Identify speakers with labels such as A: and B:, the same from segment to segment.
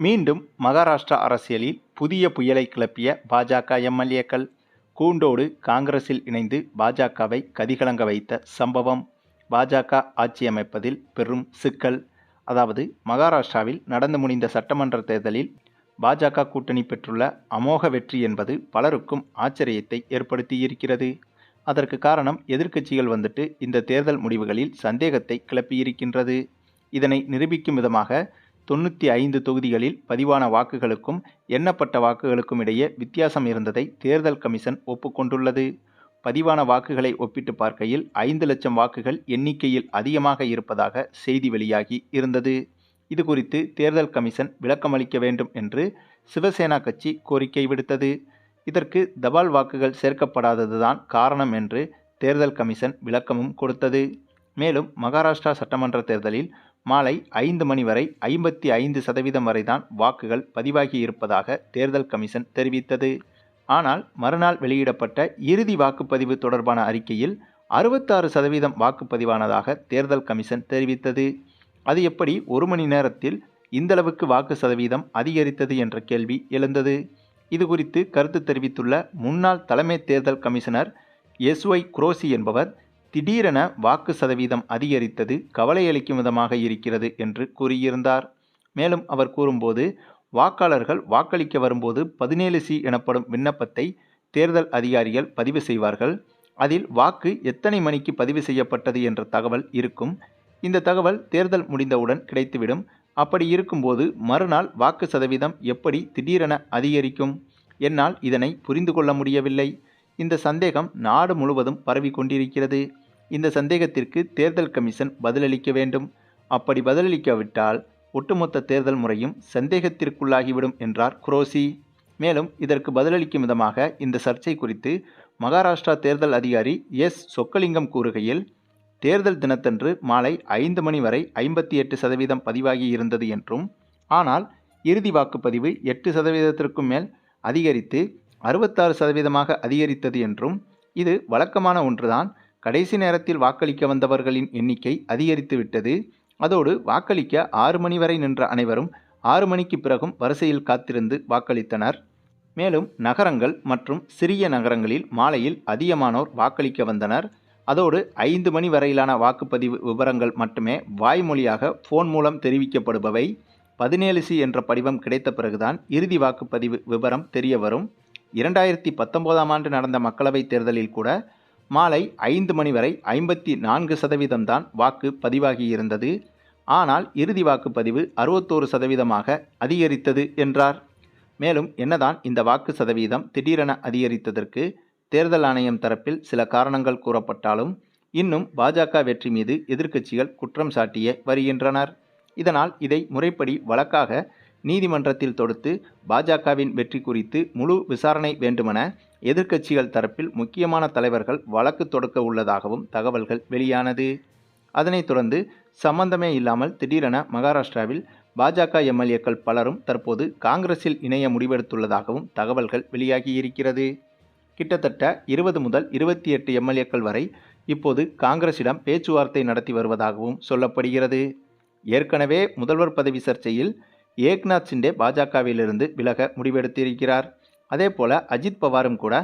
A: மீண்டும் மகாராஷ்டிரா அரசியலில் புதிய புயலை கிளப்பிய பாஜக எம்எல்ஏக்கள். கூண்டோடு காங்கிரஸில் இணைந்து பாஜகவை கதிகலங்க வைத்த சம்பவம் பாஜக ஆட்சி அமைப்பதில் பெரும் சிக்கல். அதாவது மகாராஷ்டிராவில் நடந்து முடிந்த சட்டமன்ற தேர்தலில் பாஜக கூட்டணி பெற்றுள்ள அமோக வெற்றி என்பது பலருக்கும் ஆச்சரியத்தை ஏற்படுத்தியிருக்கிறது. அதற்கு காரணம் எதிர்க்கட்சிகள் வந்துட்டு இந்த தேர்தல் முடிவுகளில் சந்தேகத்தை கிளப்பியிருக்கின்றது. இதனை நிரூபிக்கும் விதமாக தொண்ணூற்றி ஐந்து தொகுதிகளில் பதிவான வாக்குகளுக்கும் எண்ணப்பட்ட வாக்குகளுக்கும் இடையே வித்தியாசம் இருந்ததை தேர்தல் கமிஷன் ஒப்புக்கொண்டுள்ளது. பதிவான வாக்குகளை ஒப்பிட்டு பார்க்கையில் ஐந்து லட்சம் வாக்குகள் எண்ணிக்கையில் அதிகமாக இருப்பதாக செய்தி வெளியாகி இருந்தது. இது குறித்து தேர்தல் கமிஷன் விளக்கமளிக்க வேண்டும் என்று சிவசேனா கட்சி கோரிக்கை விடுத்தது. இதற்கு தபால் வாக்குகள் சேர்க்கப்படாததுதான் காரணம் என்று தேர்தல் கமிஷன் விளக்கமும் கொடுத்தது. மேலும் மகாராஷ்டிரா சட்டமன்ற தேர்தலில் மாலை ஐந்து மணி வரை ஐம்பத்தி ஐந்து சதவீதம் வரைதான் வாக்குகள் பதிவாகி இருப்பதாக தேர்தல் கமிஷன் தெரிவித்தது. ஆனால் மறுநாள் வெளியிடப்பட்ட இறுதி வாக்குப்பதிவு தொடர்பான அறிக்கையில் அறுபத்தாறு சதவீதம் வாக்குப்பதிவானதாக தேர்தல் கமிஷன் தெரிவித்தது. அது எப்படி ஒரு மணி நேரத்தில் இந்தளவுக்கு வாக்கு சதவீதம் அதிகரித்தது என்ற கேள்வி எழுந்தது. இது குறித்து கருத்து தெரிவித்துள்ள முன்னாள் தலைமை தேர்தல் கமிஷனர் எஸ்ஒய் குரோசி என்பவர் திடீரென வாக்கு சதவீதம் அதிகரித்தது கவலையளிக்கும் விதமாக இருக்கிறது என்று கூறியிருந்தார். மேலும் அவர் கூறும்போது வாக்காளர்கள் வாக்களிக்க வரும்போது பதினேழு சி எனப்படும் விண்ணப்பத்தை தேர்தல் அதிகாரிகள் பதிவு செய்வார்கள். அதில் வாக்கு எத்தனை மணிக்கு பதிவு செய்யப்பட்டது என்ற தகவல் இருக்கும். இந்த தகவல் தேர்தல் முடிந்தவுடன் கிடைத்துவிடும். அப்படி இருக்கும்போது மறுநாள் வாக்கு சதவீதம் எப்படி திடீரென அதிகரிக்கும்? என்னால் இதனை புரிந்து கொள்ள முடியவில்லை. இந்த சந்தேகம் நாடு முழுவதும் பரவி கொண்டிருக்கிறது. இந்த சந்தேகத்திற்கு தேர்தல் கமிஷன் பதிலளிக்க வேண்டும். அப்படி பதிலளிக்காவிட்டால் ஒட்டுமொத்த தேர்தல் முறையும் சந்தேகத்திற்குள்ளாகிவிடும் என்றார் குரோசி மேலும் இதற்கு பதிலளிக்கும் விதமாக இந்த சர்ச்சை குறித்து மகாராஷ்டிரா தேர்தல் அதிகாரி எஸ். சொக்கலிங்கம் கூறுகையில் தேர்தல் தினத்தன்று மாலை ஐந்து மணி வரை ஐம்பத்தி எட்டு சதவீதம் பதிவாகி இருந்தது என்றும் ஆனால் இறுதி வாக்குப்பதிவு எட்டு சதவீதத்திற்கும் மேல் அதிகரித்து அறுபத்தாறு சதவீதமாக அதிகரித்தது என்றும் இது வழக்கமான ஒன்றுதான். கடைசி நேரத்தில் வாக்களிக்க வந்தவர்களின் எண்ணிக்கை அதிகரித்து விட்டது. அதோடு வாக்களிக்க ஆறு மணி வரை நின்ற அனைவரும் ஆறு மணிக்கு பிறகும் வரிசையில் காத்திருந்து வாக்களித்தனர். மேலும் நகரங்கள் மற்றும் சிறிய நகரங்களில் மாலையில் அதிகமானோர் வாக்களிக்க வந்தனர். அதோடு ஐந்து மணி வரையிலான வாக்குப்பதிவு விவரங்கள் மட்டுமே வாய்மொழியாக ஃபோன் மூலம் தெரிவிக்கப்படுபவை. பதினேழு சி என்ற படிவம் கிடைத்த பிறகுதான் இறுதி வாக்குப்பதிவு விவரம் தெரிய வரும். இரண்டாயிரத்தி பத்தொன்பதாம் ஆண்டு நடந்த மக்களவைத் தேர்தலில் கூட மாலை ஐந்து மணி வரை ஐம்பத்தி நான்கு சதவீதம்தான் வாக்கு பதிவாகியிருந்தது. ஆனால் இறுதி வாக்குப்பதிவு அறுபத்தோரு சதவீதமாக அதிகரித்தது என்றார். மேலும் என்னதான் இந்த வாக்கு சதவீதம் திடீரென அதிகரித்ததற்கு தேர்தல் ஆணையம் தரப்பில் சில காரணங்கள் கூறப்பட்டாலும் இன்னும் பாஜக வெற்றி மீது எதிர்க்கட்சிகள் குற்றம் சாட்டியே வருகின்றனர். இதனால் இதை முறைப்படி வழக்காக நீதிமன்றத்தில் தொடுத்து பாஜகவின் வெற்றி குறித்து முழு விசாரணை வேண்டுமென எதிர்க்கட்சிகள் தரப்பில் முக்கியமான தலைவர்கள் வழக்கு தொடுக்க உள்ளதாகவும் தகவல்கள் வெளியானது. அதனைத் தொடர்ந்து சம்பந்தமே இல்லாமல் திடீரென மகாராஷ்டிராவில் பாஜக எம்எல்ஏக்கள் பலரும் தற்போது காங்கிரஸில் இணைய முடிவெடுத்துள்ளதாகவும் தகவல்கள் வெளியாகியிருக்கிறது. கிட்டத்தட்ட இருபது முதல் இருபத்தி எட்டு எம்எல்ஏக்கள் வரை இப்போது காங்கிரஸிடம் பேச்சுவார்த்தை நடத்தி வருவதாகவும் சொல்லப்படுகிறது. ஏற்கனவே முதல்வர் பதவி சர்ச்சையில் ஏக்நாத் சிண்டே பாஜகவிலிருந்து விலக முடிவெடுத்திருக்கிறார். அதேபோல அஜித் பவாரும் கூட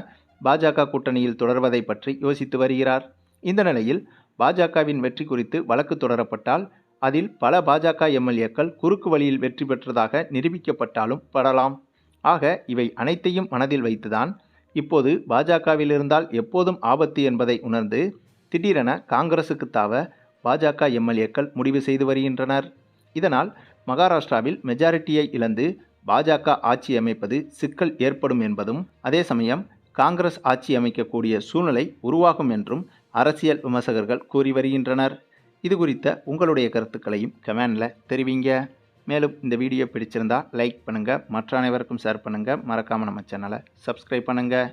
A: பாஜக கூட்டணியில் தொடர்வதை பற்றி யோசித்து வருகிறார். இந்த நிலையில் பாஜகவின் வெற்றி குறித்து வழக்கு தொடரப்பட்டால் அதில் பல பாஜக எம்எல்ஏக்கள் குறுக்கு வழியில் வெற்றி பெற்றதாக நிரூபிக்கப்பட்டாலும் படலாம். ஆக இவை அனைத்தையும் மனதில் வைத்துதான் இப்போது பாஜகவில் இருந்தால் எப்போதும் ஆபத்து என்பதை உணர்ந்து திடீரென காங்கிரசுக்கு தாவ பாஜக எம்எல்ஏக்கள் முடிவு செய்து வருகின்றனர். இதனால் மகாராஷ்டிராவில் மெஜாரிட்டியை இழந்து பாஜக ஆட்சி அமைப்பது சிக்கல் ஏற்படும் என்பதும் அதே சமயம் காங்கிரஸ் ஆட்சி அமைக்கக்கூடிய சூழ்நிலை உருவாகும் என்றும் அரசியல் விமர்சகர்கள் கூறி வருகின்றனர். இது குறித்த உங்களுடைய கருத்துக்களையும் கமெண்டில் தெரிவிங்க. மேலும் இந்த வீடியோ பிடிச்சிருந்தா லைக் பண்ணுங்கள் மற்ற அனைவருக்கும் ஷேர் பண்ணுங்கள் மறக்காமல் நம்ம சேனலை சப்ஸ்கிரைப் பண்ணுங்கள்